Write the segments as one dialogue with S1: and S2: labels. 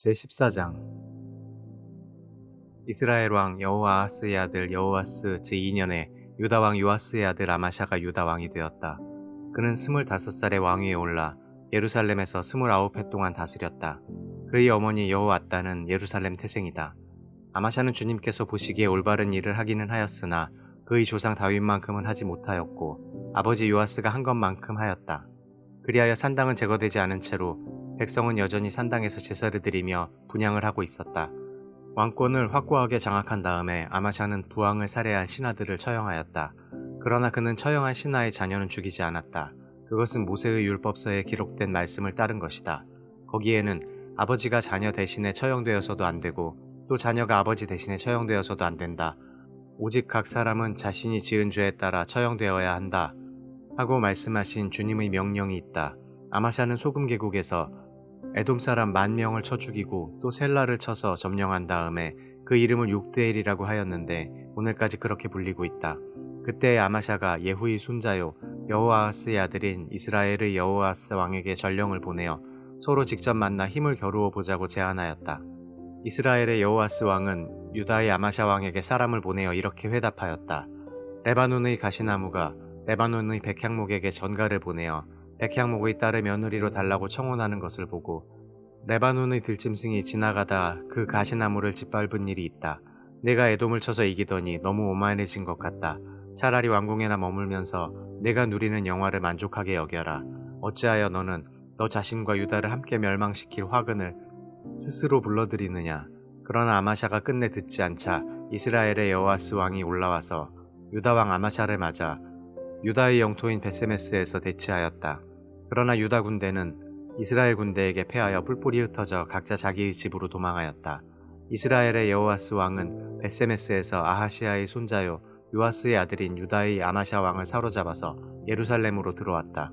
S1: 제14장 이스라엘 왕 여호아하스의 아들 여호아스 제2년에 유다 왕 요아스의 아들 아마샤가 유다 왕이 되었다. 그는 스물다섯 살에 왕위에 올라 예루살렘에서 스물아홉 해 동안 다스렸다. 그의 어머니 여호아따는 예루살렘 태생이다. 아마샤는 주님께서 보시기에 올바른 일을 하기는 하였으나 그의 조상 다윗만큼은 하지 못하였고 아버지 요아스가 한 것만큼 하였다. 그리하여 산당은 제거되지 않은 채로 백성은 여전히 산당에서 제사를 드리며 분양을 하고 있었다. 왕권을 확고하게 장악한 다음에 아마샤는 부왕을 살해한 신하들을 처형하였다. 그러나 그는 처형한 신하의 자녀는 죽이지 않았다. 그것은 모세의 율법서에 기록된 말씀을 따른 것이다. 거기에는 아버지가 자녀 대신에 처형되어서도 안 되고 또 자녀가 아버지 대신에 처형되어서도 안 된다. 오직 각 사람은 자신이 지은 죄에 따라 처형되어야 한다. 하고 말씀하신 주님의 명령이 있다. 아마샤는 소금 계곡에서 에돔 사람 만 명을 쳐 죽이고 또 셀라를 쳐서 점령한 다음에 그 이름을 육대엘이라고 하였는데 오늘까지 그렇게 불리고 있다. 그때 아마샤가 예후의 손자요 여호아스의 아들인 이스라엘의 여호아스 왕에게 전령을 보내어 서로 직접 만나 힘을 겨루어 보자고 제안하였다. 이스라엘의 여호아스 왕은 유다의 아마샤 왕에게 사람을 보내어 이렇게 회답하였다. 레바논의 가시나무가 레바논의 백향목에게 전가를 보내어 백향목의 딸을 며느리로 달라고 청혼하는 것을 보고 레바논의 들짐승이 지나가다 그 가시나무를 짓밟은 일이 있다. 내가 애돔을 쳐서 이기더니 너무 오만해진 것 같다. 차라리 왕궁에나 머물면서 내가 누리는 영화를 만족하게 여겨라. 어찌하여 너는 너 자신과 유다를 함께 멸망시킬 화근을 스스로 불러들이느냐. 그러나 아마샤가 끝내 듣지 않자 이스라엘의 여호아스 왕이 올라와서 유다 왕 아마샤를 맞아 유다의 영토인 베세메스에서 대치하였다. 그러나 유다 군대는 이스라엘 군대에게 패하여 뿔뿔이 흩어져 각자 자기의 집으로 도망하였다. 이스라엘의 여호아스 왕은 베세메스에서 아하시아의 손자요 요아스의 아들인 유다의 아마샤 왕을 사로잡아서 예루살렘으로 들어왔다.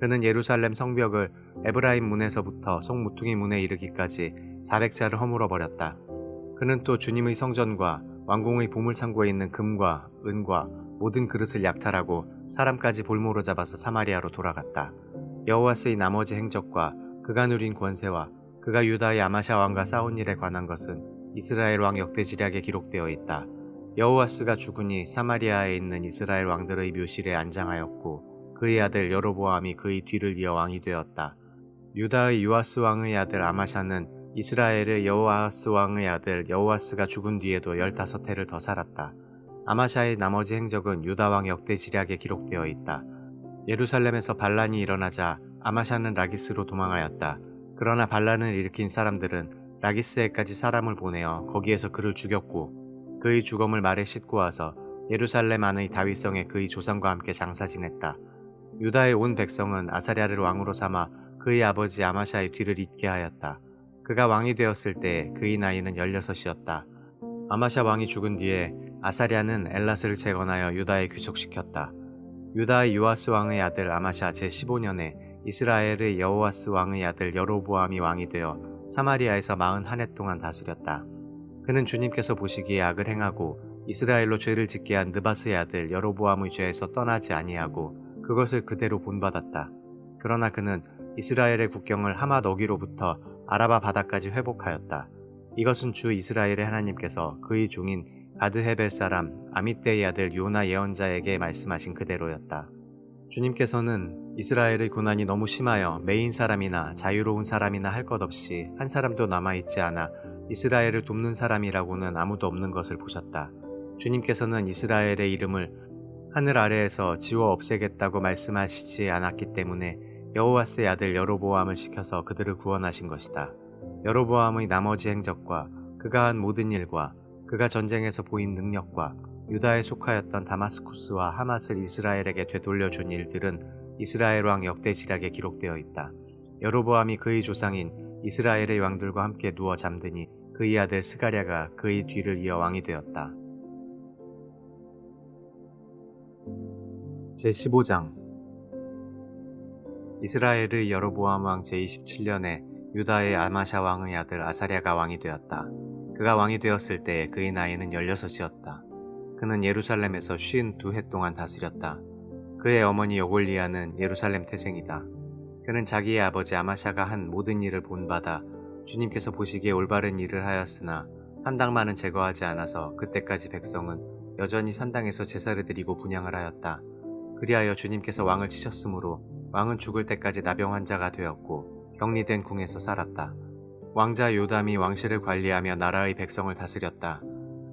S1: 그는 예루살렘 성벽을 에브라임 문에서부터 송무퉁이 문에 이르기까지 400자를 허물어 버렸다. 그는 또 주님의 성전과 왕궁의 보물창고에 있는 금과 은과 모든 그릇을 약탈하고 사람까지 볼모로 잡아서 사마리아로 돌아갔다. 여호와스의 나머지 행적과 그가 누린 권세와 그가 유다의 아마샤 왕과 싸운 일에 관한 것은 이스라엘 왕 역대지략에 기록되어 있다. 여호와스가 죽으니 사마리아에 있는 이스라엘 왕들의 묘실에 안장하였고 그의 아들 여로보암이 그의 뒤를 이어 왕이 되었다. 유다의 요아스 왕의 아들 아마샤는 이스라엘의 여호아스 왕의 아들 여호아스가 죽은 뒤에도 열다섯 해를 더 살았다. 아마샤의 나머지 행적은 유다 왕 역대지략에 기록되어 있다. 예루살렘에서 반란이 일어나자 아마샤는 라기스로 도망하였다. 그러나 반란을 일으킨 사람들은 라기스에까지 사람을 보내어 거기에서 그를 죽였고 그의 죽음을 말에 싣고 와서 예루살렘 안의 다윗성에 그의 조상과 함께 장사 지냈다. 유다의 온 백성은 아사랴를 왕으로 삼아 그의 아버지 아마샤의 뒤를 잇게 하였다. 그가 왕이 되었을 때 그의 나이는 16이었다. 아마샤 왕이 죽은 뒤에 아사랴는 엘라스를 재건하여 유다에 귀속시켰다. 유다의 요아스 왕의 아들 아마샤 제15년에 이스라엘의 여호아스 왕의 아들 여로보암이 왕이 되어 사마리아에서 41해 동안 다스렸다. 그는 주님께서 보시기에 악을 행하고 이스라엘로 죄를 짓게 한 느바스의 아들 여로보암의 죄에서 떠나지 아니하고 그것을 그대로 본받았다. 그러나 그는 이스라엘의 국경을 하맛 어기로부터 아라바 바다까지 회복하였다. 이것은 주 이스라엘의 하나님께서 그의 종인 가드헤벨 사람 아미떼의 아들 요나 예언자에게 말씀하신 그대로였다. 주님께서는 이스라엘의 고난이 너무 심하여 메인 사람이나 자유로운 사람이나 할 것 없이 한 사람도 남아있지 않아 이스라엘을 돕는 사람이라고는 아무도 없는 것을 보셨다. 주님께서는 이스라엘의 이름을 하늘 아래에서 지워 없애겠다고 말씀하시지 않았기 때문에 여호와스의 아들 여로보암을 시켜서 그들을 구원하신 것이다. 여로보암의 나머지 행적과 그가 한 모든 일과 그가 전쟁에서 보인 능력과 유다에 속하였던 다마스쿠스와 하맛을 이스라엘에게 되돌려 준 일들은 이스라엘 왕 역대지략에 기록되어 있다. 여로보암이 그의 조상인 이스라엘의 왕들과 함께 누워 잠드니 그의 아들 스가랴가 그의 뒤를 이어 왕이 되었다. 제15장 이스라엘의 여로보암 왕 제27년에 유다의 아마샤 왕의 아들 아사랴가 왕이 되었다. 그가 왕이 되었을 때 그의 나이는 16이었다. 그는 예루살렘에서 52해 동안 다스렸다. 그의 어머니 여골리아는 예루살렘 태생이다. 그는 자기의 아버지 아마샤가 한 모든 일을 본받아 주님께서 보시기에 올바른 일을 하였으나 산당만은 제거하지 않아서 그때까지 백성은 여전히 산당에서 제사를 드리고 분양을 하였다. 그리하여 주님께서 왕을 치셨으므로 왕은 죽을 때까지 나병 환자가 되었고 격리된 궁에서 살았다. 왕자 요담이 왕실을 관리하며 나라의 백성을 다스렸다.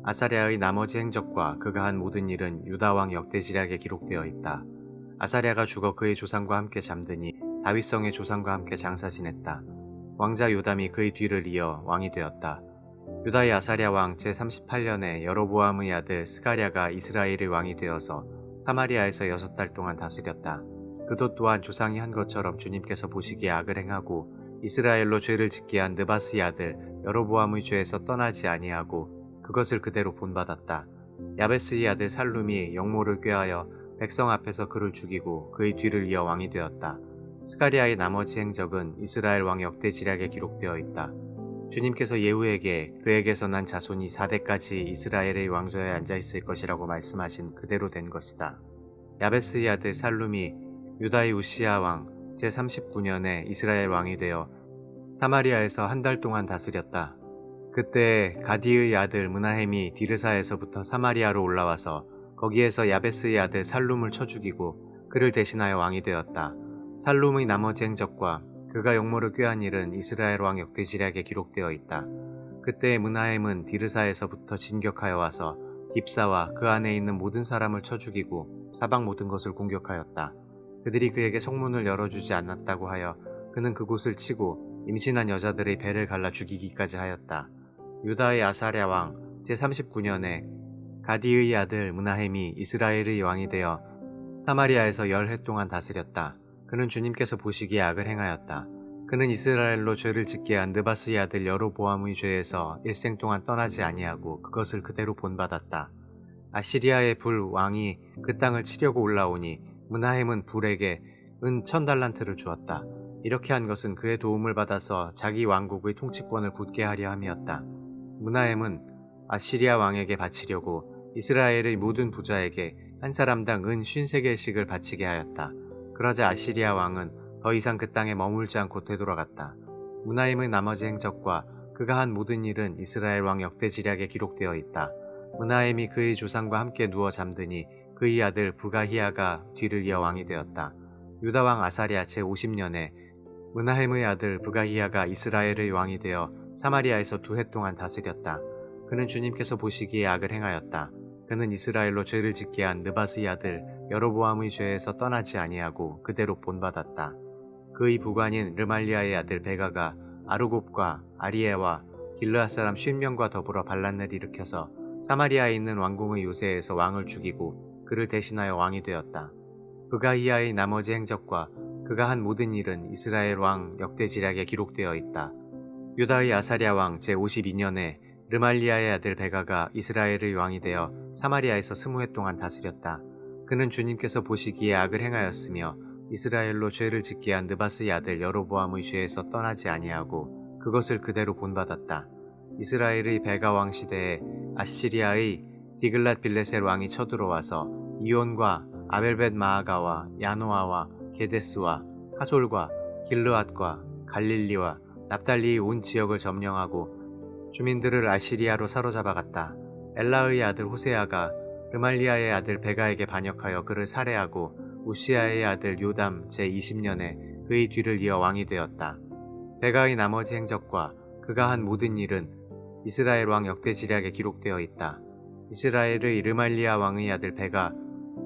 S1: 아사랴의 나머지 행적과 그가 한 모든 일은 유다왕 역대지략에 기록되어 있다. 아사랴가 죽어 그의 조상과 함께 잠드니 다윗성의 조상과 함께 장사 지냈다. 왕자 요담이 그의 뒤를 이어 왕이 되었다. 유다의 아사랴 왕 제38년에 여로보암의 아들 스가랴가 이스라엘의 왕이 되어서 사마리아에서 여섯 달 동안 다스렸다. 그도 또한 조상이 한 것처럼 주님께서 보시기에 악을 행하고 이스라엘로 죄를 짓게 한 느바스의 아들 여로보암의 죄에서 떠나지 아니하고 그것을 그대로 본받았다. 야베스의 아들 살룸이 영모를 꾀하여 백성 앞에서 그를 죽이고 그의 뒤를 이어 왕이 되었다. 스가리아의 나머지 행적은 이스라엘 왕 역대 지략에 기록되어 있다. 주님께서 예후에게 그에게서 난 자손이 4대까지 이스라엘의 왕좌에 앉아 있을 것이라고 말씀하신 그대로 된 것이다. 야베스의 아들 살룸이 유다의 우시아 왕 제39년에 이스라엘 왕이 되어 사마리아에서 한 달 동안 다스렸다. 그때 가디의 아들 문하햄이 디르사에서부터 사마리아로 올라와서 거기에서 야베스의 아들 살룸을 쳐 죽이고 그를 대신하여 왕이 되었다. 살룸의 나머지 행적과 그가 용모를 꾀한 일은 이스라엘 왕 역대지략에 기록되어 있다. 그때 문하햄은 디르사에서부터 진격하여 와서 딥사와 그 안에 있는 모든 사람을 쳐 죽이고 사방 모든 것을 공격하였다. 그들이 그에게 성문을 열어주지 않았다고 하여 그는 그곳을 치고 임신한 여자들의 배를 갈라 죽이기까지 하였다. 유다의 아사랴 왕 제39년에 가디의 아들 문하햄이 이스라엘의 왕이 되어 사마리아에서 열 해 동안 다스렸다. 그는 주님께서 보시기에 악을 행하였다. 그는 이스라엘로 죄를 짓게 한 느바스의 아들 여로보암의 죄에서 일생 동안 떠나지 아니하고 그것을 그대로 본받았다. 아시리아의 불 왕이 그 땅을 치려고 올라오니 문하햄은 불에게 은 천달란트를 주었다. 이렇게 한 것은 그의 도움을 받아서 자기 왕국의 통치권을 굳게 하려 함이었다. 문하햄은 아시리아 왕에게 바치려고 이스라엘의 모든 부자에게 한 사람당 은 53개씩을 바치게 하였다. 그러자 아시리아 왕은 더 이상 그 땅에 머물지 않고 되돌아갔다. 문하임의 나머지 행적과 그가 한 모든 일은 이스라엘 왕 역대지략에 기록되어 있다. 문하임이 그의 조상과 함께 누워 잠드니 그의 아들 부가히아가 뒤를 이어 왕이 되었다. 유다 왕 아사리아 제50년에 문하임의 아들 부가히아가 이스라엘의 왕이 되어 사마리아에서 두 해 동안 다스렸다. 그는 주님께서 보시기에 악을 행하였다. 그는 이스라엘로 죄를 짓게 한 느바스의 아들 여로보암의 죄에서 떠나지 아니하고 그대로 본받았다. 그의 부관인 르말리아의 아들 베가가 아르곱과 아리에와 길르앗 사람 쉰명과 더불어 반란을 일으켜서 사마리아에 있는 왕궁의 요새에서 왕을 죽이고 그를 대신하여 왕이 되었다. 그가이아의 나머지 행적과 그가 한 모든 일은 이스라엘 왕 역대지략에 기록되어 있다. 유다의 아사랴 왕 제52년에 르말리아의 아들 베가가 이스라엘의 왕이 되어 사마리아에서 스무 해 동안 다스렸다. 그는 주님께서 보시기에 악을 행하였으며 이스라엘로 죄를 짓게 한 느바스의 아들 여로보암의 죄에서 떠나지 아니하고 그것을 그대로 본받았다. 이스라엘의 베가 왕 시대에 아시리아의 디글랏 빌레셀 왕이 쳐들어와서 이온과 아벨벳 마아가와 야노아와 게데스와 하솔과 길르앗과 갈릴리와 납달리의 온 지역을 점령하고 주민들을 아시리아로 사로잡아갔다. 엘라의 아들 호세아가 르말리아의 아들 베가에게 반역하여 그를 살해하고 우시아의 아들 요담 제20년에 그의 뒤를 이어 왕이 되었다. 베가의 나머지 행적과 그가 한 모든 일은 이스라엘 왕 역대지략에 기록되어 있다. 이스라엘의 르말리아 왕의 아들 베가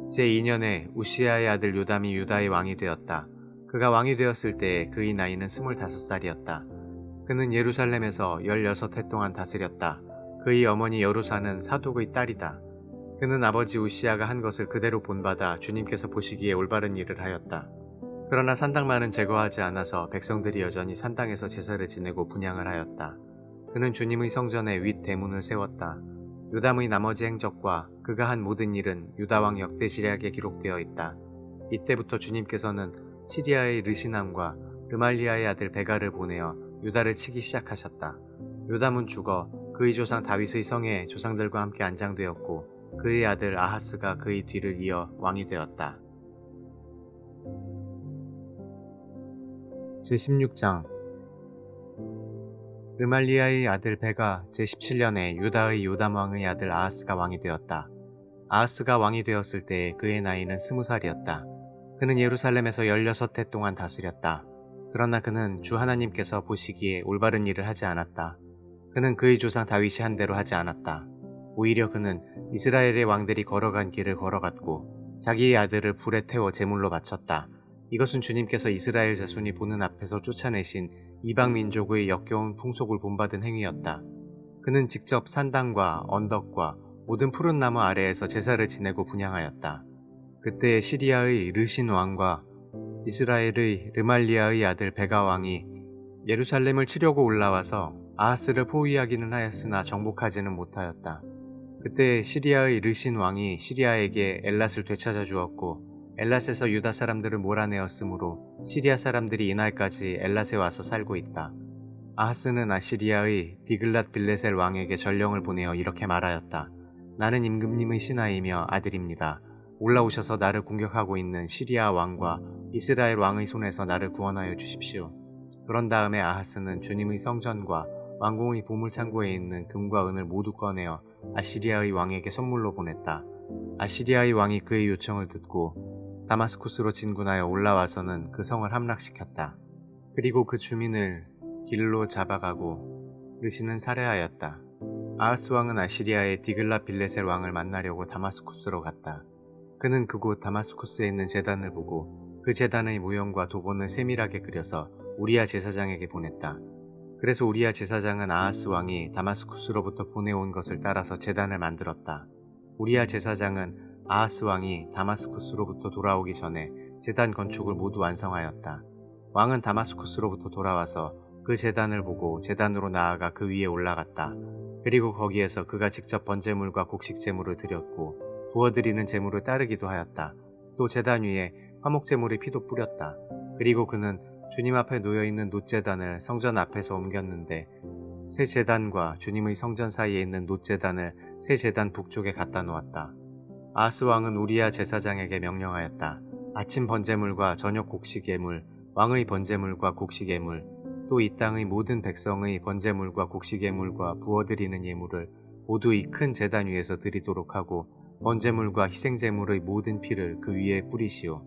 S1: 제2년에 우시아의 아들 요담이 유다의 왕이 되었다. 그가 왕이 되었을 때 그의 나이는 25살이었다. 그는 예루살렘에서 16해 동안 다스렸다. 그의 어머니 여루사는 사독의 딸이다. 그는 아버지 우시아가 한 것을 그대로 본받아 주님께서 보시기에 올바른 일을 하였다. 그러나 산당만은 제거하지 않아서 백성들이 여전히 산당에서 제사를 지내고 분양을 하였다. 그는 주님의 성전에 윗 대문을 세웠다. 유담의 나머지 행적과 그가 한 모든 일은 유다왕 역대시략에 기록되어 있다. 이때부터 주님께서는 시리아의 르시남과 르말리아의 아들 베가를 보내어 유다를 치기 시작하셨다. 유담은 죽어 그의 조상 다윗의 성에 조상들과 함께 안장되었고 그의 아들 아하스가 그의 뒤를 이어 왕이 되었다. 제16장 르말리아의 아들 베가 제17년에 유다의 요담 왕의 아들 아하스가 왕이 되었다. 아하스가 왕이 되었을 때 그의 나이는 스무 살이었다. 그는 예루살렘에서 16해 동안 다스렸다. 그러나 그는 주 하나님께서 보시기에 올바른 일을 하지 않았다. 그는 그의 조상 다윗이 한 대로 하지 않았다. 오히려 그는 이스라엘의 왕들이 걸어간 길을 걸어갔고 자기의 아들을 불에 태워 제물로 바쳤다. 이것은 주님께서 이스라엘 자손이 보는 앞에서 쫓아내신 이방 민족의 역겨운 풍속을 본받은 행위였다. 그는 직접 산당과 언덕과 모든 푸른 나무 아래에서 제사를 지내고 분양하였다. 그때 시리아의 르신 왕과 이스라엘의 르말리아의 아들 베가 왕이 예루살렘을 치려고 올라와서 아하스를 포위하기는 하였으나 정복하지는 못하였다. 그때 시리아의 르신 왕이 시리아에게 엘랏을 되찾아 주었고 엘랏에서 유다 사람들을 몰아내었으므로 시리아 사람들이 이날까지 엘랏에 와서 살고 있다. 아하스는 아시리아의 디글랏 빌레셀 왕에게 전령을 보내어 이렇게 말하였다. 나는 임금님의 신하이며 아들입니다. 올라오셔서 나를 공격하고 있는 시리아 왕과 이스라엘 왕의 손에서 나를 구원하여 주십시오. 그런 다음에 아하스는 주님의 성전과 왕궁의 보물창고에 있는 금과 은을 모두 꺼내어 아시리아의 왕에게 선물로 보냈다. 아시리아의 왕이 그의 요청을 듣고 다마스쿠스로 진군하여 올라와서는 그 성을 함락시켰다. 그리고 그 주민을 길로 잡아가고 르시는 살해하였다. 아하스 왕은 아시리아의 디글라 빌레셀 왕을 만나려고 다마스쿠스로 갔다. 그는 그곳 다마스쿠스에 있는 재단을 보고 그 재단의 모형과 도본을 세밀하게 그려서 우리아 제사장에게 보냈다. 그래서 우리아 제사장은 아하스 왕이 다마스쿠스로부터 보내온 것을 따라서 재단을 만들었다. 우리아 제사장은 아하스 왕이 다마스쿠스로부터 돌아오기 전에 재단 건축을 모두 완성하였다. 왕은 다마스쿠스로부터 돌아와서 그 재단을 보고 재단으로 나아가 그 위에 올라갔다. 그리고 거기에서 그가 직접 번제물과 곡식 제물을 드렸고 부어드리는 제물을 따르기도 하였다. 또 재단 위에 화목 제물의 피도 뿌렸다. 그리고 그는 주님 앞에 놓여 있는 놋재단을 성전 앞에서 옮겼는데 새 재단과 주님의 성전 사이에 있는 놋재단을 새 재단 북쪽에 갖다 놓았다. 아스 왕은 우리아 제사장에게 명령하였다. 아침 번제물과 저녁 곡식 예물, 왕의 번제물과 곡식 예물, 또 이 땅의 모든 백성의 번제물과 곡식 예물과 부어드리는 예물을 모두 이 큰 재단 위에서 드리도록 하고 번제물과 희생제물의 모든 피를 그 위에 뿌리시오.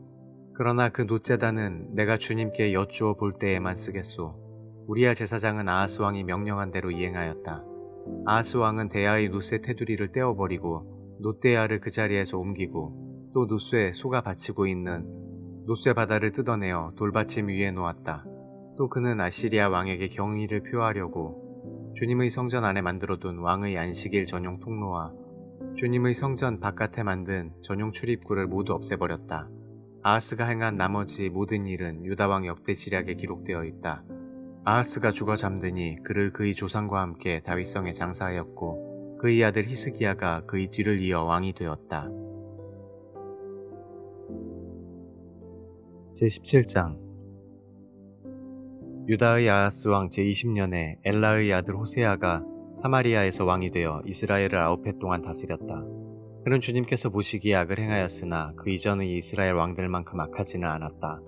S1: 그러나 그 놋재단은 내가 주님께 여쭈어 볼 때에만 쓰겠소. 우리아 제사장은 아하스 왕이 명령한 대로 이행하였다. 아하스 왕은 대야의 놋의 테두리를 떼어버리고 놋대야를 그 자리에서 옮기고 또 놋쇠에 소가 받치고 있는 놋쇠 바다를 뜯어내어 돌받침 위에 놓았다. 또 그는 아시리아 왕에게 경의를 표하려고 주님의 성전 안에 만들어둔 왕의 안식일 전용 통로와 주님의 성전 바깥에 만든 전용 출입구를 모두 없애버렸다. 아하스가 행한 나머지 모든 일은 유다왕 역대 지략에 기록되어 있다. 아하스가 죽어 잠드니 그를 그의 조상과 함께 다윗성에 장사하였고 그의 아들 히스기야가 그의 뒤를 이어 왕이 되었다. 제17장 유다의 아하스 왕 제20년에 엘라의 아들 호세아가 사마리아에서 왕이 되어 이스라엘을 아홉 해 동안 다스렸다. 그는 주님께서 보시기에 악을 행하였으나 그 이전의 이스라엘 왕들만큼 악하지는 않았다.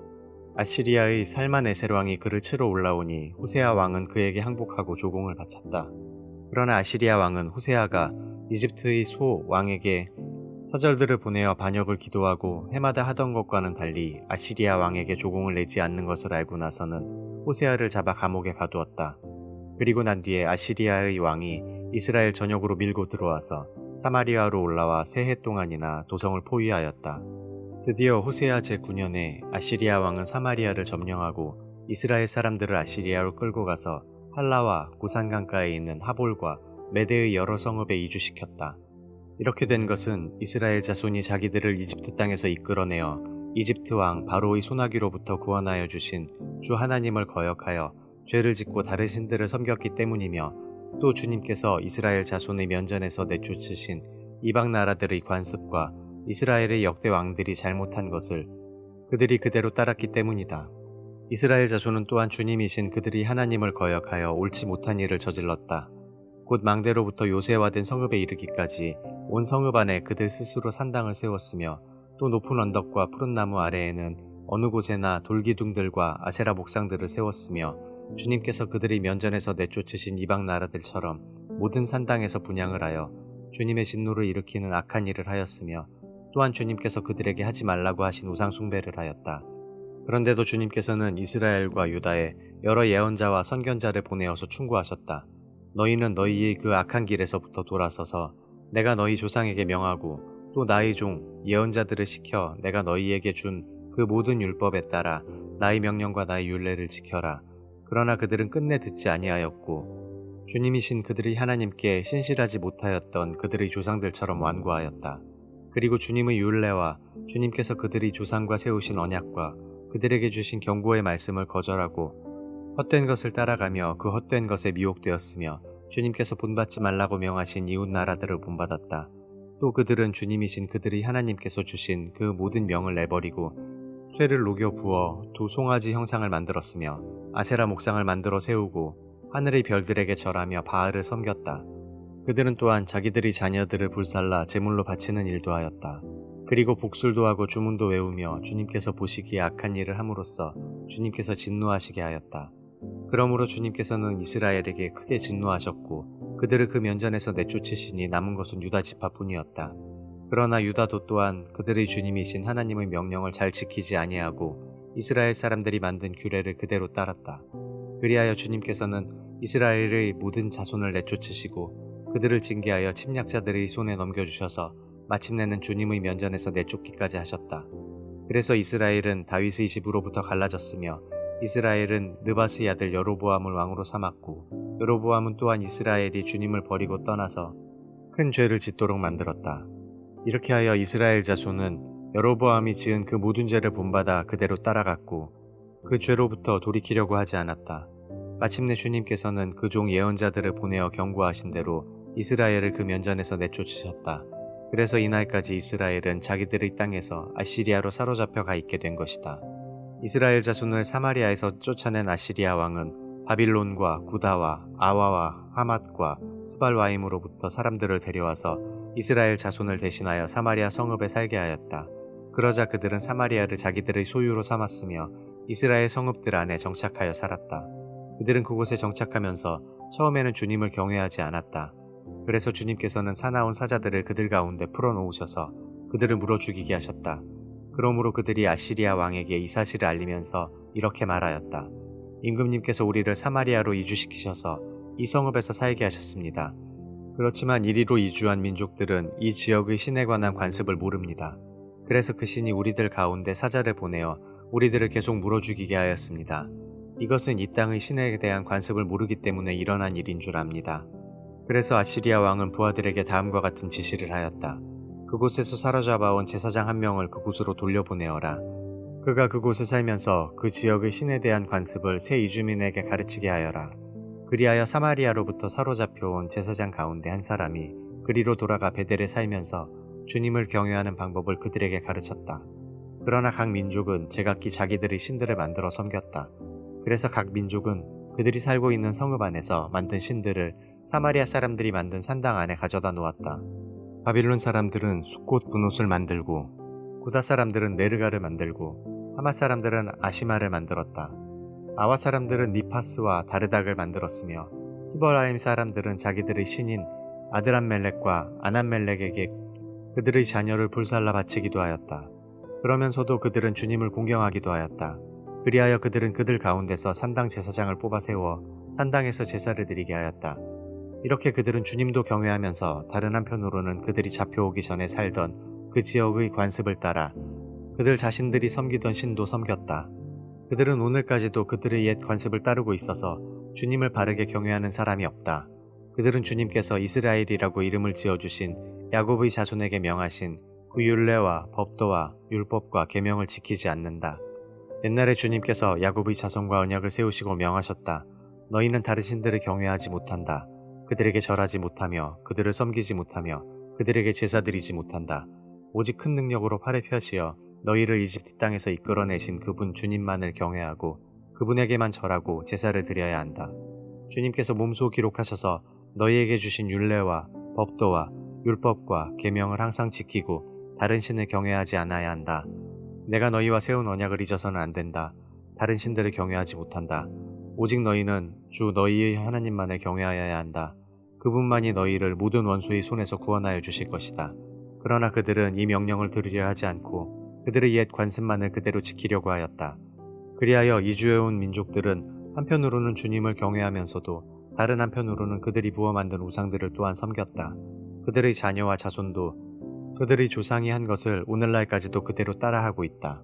S1: 아시리아의 살만 에셀 왕이 그를 치러 올라오니 호세아 왕은 그에게 항복하고 조공을 바쳤다. 그러나 아시리아 왕은 호세아가 이집트의 소 왕에게 사절들을 보내어 반역을 기도하고 해마다 하던 것과는 달리 아시리아 왕에게 조공을 내지 않는 것을 알고 나서는 호세아를 잡아 감옥에 가두었다. 그리고 난 뒤에 아시리아의 왕이 이스라엘 전역으로 밀고 들어와서 사마리아로 올라와 세 해 동안이나 도성을 포위하였다. 드디어 호세아 제9년에 아시리아 왕은 사마리아를 점령하고 이스라엘 사람들을 아시리아로 끌고 가서 할라와 구산강가에 있는 하볼과 메대의 여러 성읍에 이주시켰다. 이렇게 된 것은 이스라엘 자손이 자기들을 이집트 땅에서 이끌어내어 이집트 왕 바로의 소나기로부터 구원하여 주신 주 하나님을 거역하여 죄를 짓고 다른 신들을 섬겼기 때문이며 또 주님께서 이스라엘 자손의 면전에서 내쫓으신 이방 나라들의 관습과 이스라엘의 역대 왕들이 잘못한 것을 그들이 그대로 따랐기 때문이다. 이스라엘 자손은 또한 주님이신 그들이 하나님을 거역하여 옳지 못한 일을 저질렀다. 곧 망대로부터 요새화된 성읍에 이르기까지 온 성읍 안에 그들 스스로 산당을 세웠으며 또 높은 언덕과 푸른 나무 아래에는 어느 곳에나 돌기둥들과 아세라 목상들을 세웠으며 주님께서 그들이 면전에서 내쫓으신 이방 나라들처럼 모든 산당에서 분양을 하여 주님의 진노를 일으키는 악한 일을 하였으며 또한 주님께서 그들에게 하지 말라고 하신 우상 숭배를 하였다. 그런데도 주님께서는 이스라엘과 유다에 여러 예언자와 선견자를 보내어서 충고하셨다. 너희는 너희의 그 악한 길에서부터 돌아서서 내가 너희 조상에게 명하고 또 나의 종 예언자들을 시켜 내가 너희에게 준 그 모든 율법에 따라 나의 명령과 나의 율례를 지켜라. 그러나 그들은 끝내 듣지 아니하였고 주님이신 그들이 하나님께 신실하지 못하였던 그들의 조상들처럼 완고하였다. 그리고 주님의 율례와 주님께서 그들이 조상과 세우신 언약과 그들에게 주신 경고의 말씀을 거절하고 헛된 것을 따라가며 그 헛된 것에 미혹되었으며 주님께서 본받지 말라고 명하신 이웃 나라들을 본받았다. 또 그들은 주님이신 그들이 하나님께서 주신 그 모든 명을 내버리고 쇠를 녹여 부어 두 송아지 형상을 만들었으며 아세라 목상을 만들어 세우고 하늘의 별들에게 절하며 바알을 섬겼다. 그들은 또한 자기들의 자녀들을 불살라 제물로 바치는 일도 하였다. 그리고 복술도 하고 주문도 외우며 주님께서 보시기에 악한 일을 함으로써 주님께서 진노하시게 하였다. 그러므로 주님께서는 이스라엘에게 크게 진노하셨고 그들을 그 면전에서 내쫓으시니 남은 것은 유다 지파뿐이었다. 그러나 유다도 또한 그들의 주님이신 하나님의 명령을 잘 지키지 아니하고 이스라엘 사람들이 만든 규례를 그대로 따랐다. 그리하여 주님께서는 이스라엘의 모든 자손을 내쫓으시고 그들을 징계하여 침략자들의 손에 넘겨주셔서 마침내는 주님의 면전에서 내쫓기까지 하셨다. 그래서 이스라엘은 다윗의 집으로부터 갈라졌으며 이스라엘은 느바스의 아들 여로보암을 왕으로 삼았고 여로보암은 또한 이스라엘이 주님을 버리고 떠나서 큰 죄를 짓도록 만들었다. 이렇게 하여 이스라엘 자손은 여로보암이 지은 그 모든 죄를 본받아 그대로 따라갔고 그 죄로부터 돌이키려고 하지 않았다. 마침내 주님께서는 그 종 예언자들을 보내어 경고하신 대로 이스라엘을 그 면전에서 내쫓으셨다. 그래서 이날까지 이스라엘은 자기들의 땅에서 아시리아로 사로잡혀 가 있게 된 것이다. 이스라엘 자손을 사마리아에서 쫓아낸 아시리아 왕은 바빌론과 구다와 아와와 하맛과 스발와임으로부터 사람들을 데려와서 이스라엘 자손을 대신하여 사마리아 성읍에 살게 하였다. 그러자 그들은 사마리아를 자기들의 소유로 삼았으며 이스라엘 성읍들 안에 정착하여 살았다. 그들은 그곳에 정착하면서 처음에는 주님을 경외하지 않았다. 그래서 주님께서는 사나운 사자들을 그들 가운데 풀어놓으셔서 그들을 물어 죽이게 하셨다. 그러므로 그들이 아시리아 왕에게 이 사실을 알리면서 이렇게 말하였다. 임금님께서 우리를 사마리아로 이주시키셔서 이 성읍에서 살게 하셨습니다. 그렇지만 이리로 이주한 민족들은 이 지역의 신에 관한 관습을 모릅니다. 그래서 그 신이 우리들 가운데 사자를 보내어 우리들을 계속 물어 죽이게 하였습니다. 이것은 이 땅의 신에 대한 관습을 모르기 때문에 일어난 일인 줄 압니다. 그래서 아시리아 왕은 부하들에게 다음과 같은 지시를 하였다. 그곳에서 사로잡아온 제사장 한 명을 그곳으로 돌려보내어라. 그가 그곳에 살면서 그 지역의 신에 대한 관습을 새 이주민에게 가르치게 하여라. 그리하여 사마리아로부터 사로잡혀온 제사장 가운데 한 사람이 그리로 돌아가 베델에 살면서 주님을 경외하는 방법을 그들에게 가르쳤다. 그러나 각 민족은 제각기 자기들의 신들을 만들어 섬겼다. 그래서 각 민족은 그들이 살고 있는 성읍 안에서 만든 신들을 사마리아 사람들이 만든 산당 안에 가져다 놓았다. 바빌론 사람들은 숫꽃 분옷을 만들고 구다 사람들은 네르가를 만들고 하마 사람들은 아시마를 만들었다. 아와 사람들은 니파스와 다르닥을 만들었으며 스버라임 사람들은 자기들의 신인 아드람멜렉과 아남멜렉에게 그들의 자녀를 불살라 바치기도 하였다. 그러면서도 그들은 주님을 공경하기도 하였다. 그리하여 그들은 그들 가운데서 산당 제사장을 뽑아 세워 산당에서 제사를 드리게 하였다. 이렇게 그들은 주님도 경외하면서 다른 한편으로는 그들이 잡혀오기 전에 살던 그 지역의 관습을 따라 그들 자신들이 섬기던 신도 섬겼다. 그들은 오늘까지도 그들의 옛 관습을 따르고 있어서 주님을 바르게 경외하는 사람이 없다. 그들은 주님께서 이스라엘이라고 이름을 지어주신 야곱의 자손에게 명하신 그 율례와 법도와 율법과 계명을 지키지 않는다. 옛날에 주님께서 야곱의 자손과 언약을 세우시고 명하셨다. 너희는 다른 신들을 경외하지 못한다. 그들에게 절하지 못하며 그들을 섬기지 못하며 그들에게 제사드리지 못한다. 오직 큰 능력으로 팔에 펴시어 너희를 이집트 땅에서 이끌어내신 그분 주님만을 경외하고 그분에게만 절하고 제사를 드려야 한다. 주님께서 몸소 기록하셔서 너희에게 주신 율례와 법도와 율법과 계명을 항상 지키고 다른 신을 경외하지 않아야 한다. 내가 너희와 세운 언약을 잊어서는 안 된다. 다른 신들을 경외하지 못한다. 오직 너희는 주 너희의 하나님만을 경외하여야 한다. 그분만이 너희를 모든 원수의 손에서 구원하여 주실 것이다. 그러나 그들은 이 명령을 들으려 하지 않고 그들의 옛 관습만을 그대로 지키려고 하였다. 그리하여 이주해온 민족들은 한편으로는 주님을 경외하면서도 다른 한편으로는 그들이 부어 만든 우상들을 또한 섬겼다. 그들의 자녀와 자손도 그들의 조상이 한 것을 오늘날까지도 그대로 따라하고 있다.